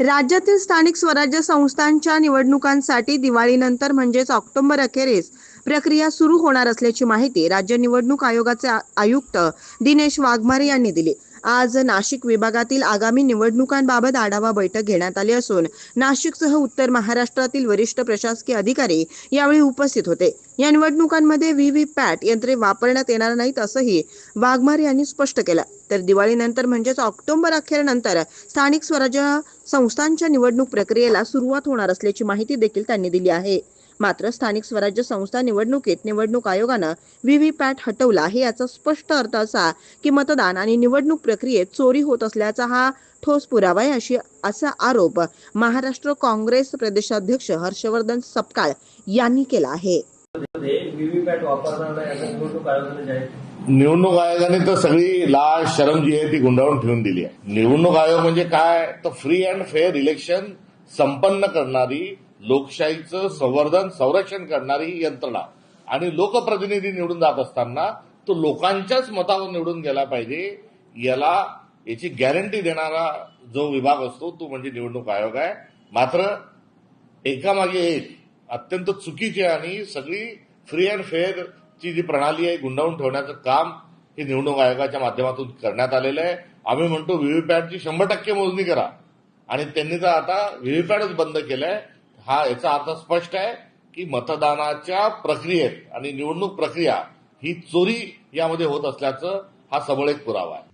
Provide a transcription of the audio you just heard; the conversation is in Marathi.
राज्यातील स्थानिक स्वराज्य संस्थांच्या निवडणुकांसाठी दिवाळीनंतर म्हणजेच ऑक्टोबर अखेरीस प्रक्रिया सुरू होणार असल्याची माहिती राज्य निवडणूक आयोगाचे आयुक्त दिनेश वाघमारे यांनी दिली. आज नाशिक विभागातील आगामी निवडणुकांबाबत आढावा बैठक घेण्यात आली असून नाशिकसह उत्तर महाराष्ट्रातील वरिष्ठ प्रशासकीय अधिकारी यावेळी उपस्थित होते. या निवडणुकांमध्ये व्ही पॅट यंत्रे वापरण्यात येणार नाहीत असंही वाघमारे यांनी स्पष्ट केलं. तर दिवाळीनंतर म्हणजेच ऑक्टोबर अखेरनंतर स्थानिक स्वराज्य संस्थांच्या निवडणूक प्रक्रियेला सुरुवात होणार असल्याची माहिती देखील त्यांनी दिली आहे. मात्र स्थानिक स्वराज्य संस्था निवडणुकीत निवडणूक आयोगानं व्ही पॅट हटवला आहे याचा स्पष्ट अर्थ असा की मतदान आणि निवडणूक प्रक्रियेत चोरी होत असल्याचा हा ठोस पुरावा आहे अशी असा आरोप महाराष्ट्र काँग्रेस प्रदेशाध्यक्ष हर्षवर्धन सपकाळ यांनी केला आहे. व्हीव्हीपॅट निवडणूक आयोगाने तर सगळी लाज शरम जी आहे ती गुंडाळून ठेवून दिली आहे. निवडणूक आयोग म्हणजे काय? तर फ्री अँड फेअर इलेक्शन संपन्न करणारी लोकशाहीचं संवर्धन संरक्षण करणारी यंत्रणा. आणि लोकप्रतिनिधी निवडून जात असताना तो लोकांच्याच मतावर निवडून गेला पाहिजे. याला याची गॅरंटी देणारा जो विभाग असतो तो म्हणजे निवडणूक आयोग आहे. मात्र एकामागे एक अत्यंत चुकीची आणि सगळी फ्री अँड फेअर ची जी प्रणाली आहे गुंडाळून ठेवण्याचं काम हे निवडणूक आयोगाच्या माध्यमातून करण्यात आलेलं आहे. आम्ही म्हणतो व्हीव्हीपॅटची शंभर टक्के मोजणी करा. आणि त्यांनी तर आता व्हीव्हीपॅटच बंद केलंय. हा याचा अर्थ स्पष्ट आहे की मतदानाच्या प्रक्रियेत आणि निवडणूक प्रक्रिया ही चोरी यामध्ये होत असल्याचं हा सबळ एक पुरावा आहे.